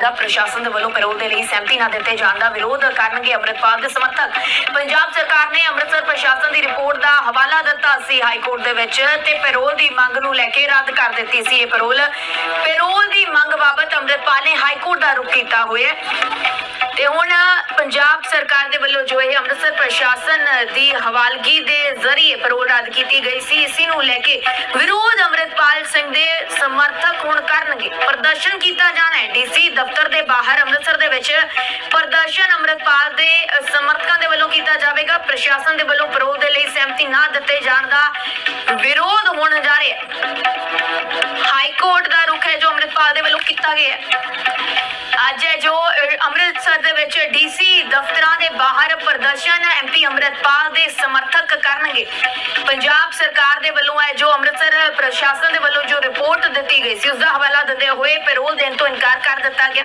ਦਾ ਪ੍ਰਸ਼ਾਸਨ ਦੇ ਵੱਲੋਂ ਪੈਰੋਲ ਦੇ ਲਈ ਸਹਿਮਤੀ ਨਾ ਦਿੱਤੇ ਜਾਣ ਦਾ ਵਿਰੋਧ ਕਰਨਗੇ ਅੰਮ੍ਰਿਤਪਾਲ ਦੇ ਸਮਰਥਕ। ਪੰਜਾਬ ਸਰਕਾਰ ਨੇ ਅੰਮ੍ਰਿਤਸਰ ਪ੍ਰਸ਼ਾਸਨ ਦੀ ਰਿਪੋਰਟ ਦਾ ਹਵਾਲਾ ਦਿੱਤਾ ਸੀ ਹਾਈ ਕੋਰਟ ਦੇ ਵਿੱਚ ਤੇ ਪੈਰੋਲ ਦੀ ਮੰਗ ਨੂੰ ਲੈ ਕੇ ਰੱਦ ਕਰ ਦਿੱਤੀ ਸੀ ਇਹ ਪੈਰੋਲ ਪੈਰੋਲ ਦੀ ਮੰਗ ਬਾਬਤ ਅੰਮ੍ਰਿਤਪਾਲ ਨੇ ਹਾਈ ਕੋਰਟ ਦਾ ਰੁਖ ਕੀਤਾ ਹੋਇਆ। ਦੇ ਵੱਲੋਂ ਜੋ ਇਹ ਅੰਮ੍ਰਿਤਸਰ ਪ੍ਰਸ਼ਾਸਨ ਦੀ ਹਵਾਲਗੀ ਦੇ ਜ਼ਰੀਏ ਪੈਰੋਲ ਰੱਦ ਕੀਤੀ ਗਈ ਸੀ, ਇਸੇ ਨੂੰ ਲੈ ਕੇ ਵਿਰੋਧ ਅੰਮ੍ਰਿਤਪਾਲ ਸਿੰਘ ਦੇ ਸਮਰਥਕ ਹੁਣ ਕਰਨਗੇ। ਪ੍ਰਦਰਸ਼ਨ ਕੀਤਾ ਜਾਣਾ ਹੈ। ਡੀਸੀ ਦਫ਼ਤਰ ਦੇ ਬਾਹਰ ਅੰਮ੍ਰਿਤਸਰ ਦੇ ਵਿੱਚ ਪ੍ਰਦਰਸ਼ਨ ਅੰਮ੍ਰਿਤਪਾਲ ਦੇ ਸਮਰਥਕਾਂ ਦੇ ਵੱਲੋਂ ਕੀਤਾ ਜਾਵੇਗਾ। ਪ੍ਰਸ਼ਾਸਨ ਦੇ ਵੱਲੋਂ ਪੈਰੋਲ ਦੇ ਲਈ ਸਹਿਮਤੀ ਨਾ ਦਿੱਤੇ ਜਾਣ ਦਾ ਵਿਰੋਧ ਹੋਣ ਜਾ ਰਿਹਾ ਹੈ। ਹਾਈ ਕੋਰਟ ਦਾ ਰੁਖ ਹੈ ਜੋ ਅੰਮ੍ਰਿਤਪਾਲ ਦੇ ਵੱਲੋਂ ਕੀਤਾ ਗਿਆ ਹੈ। ਅੱਜ ਹੈ ਜੋ ਅੰਮ੍ਰਿਤਸਰ ਦੇ ਵਿੱਚ ਡੀਸੀ ਦਫ਼ਤਰਾਂ ਦੇ ਬਾਹਰ ਪ੍ਰਦਰਸ਼ਨ ਐਮਪੀ ਅੰਮ੍ਰਿਤਪਾਲ ਦੇ ਸਮਰਥਕ ਕਰਨਗੇ। ਪੰਜਾਬ ਸਰਕਾਰ ਦੇ ਵੱਲੋਂ ਹੈ ਜੋ ਅੰਮ੍ਰਿਤਸਰ ਪ੍ਰਸ਼ਾਸਨ ਦੇ ਵੱਲੋਂ ਜੋ ਰਿਪੋਰਟ ਦਿੱਤੀ ਗਈ ਸੀ ਉਸ ਦਾ ਹਵਾਲਾ ਦਿੰਦੇ ਹੋਏ ਪੈਰੋਲ ਦੇਣ ਤੋਂ ਇਨਕਾਰ ਕਰ ਦਿੱਤਾ ਗਿਆ।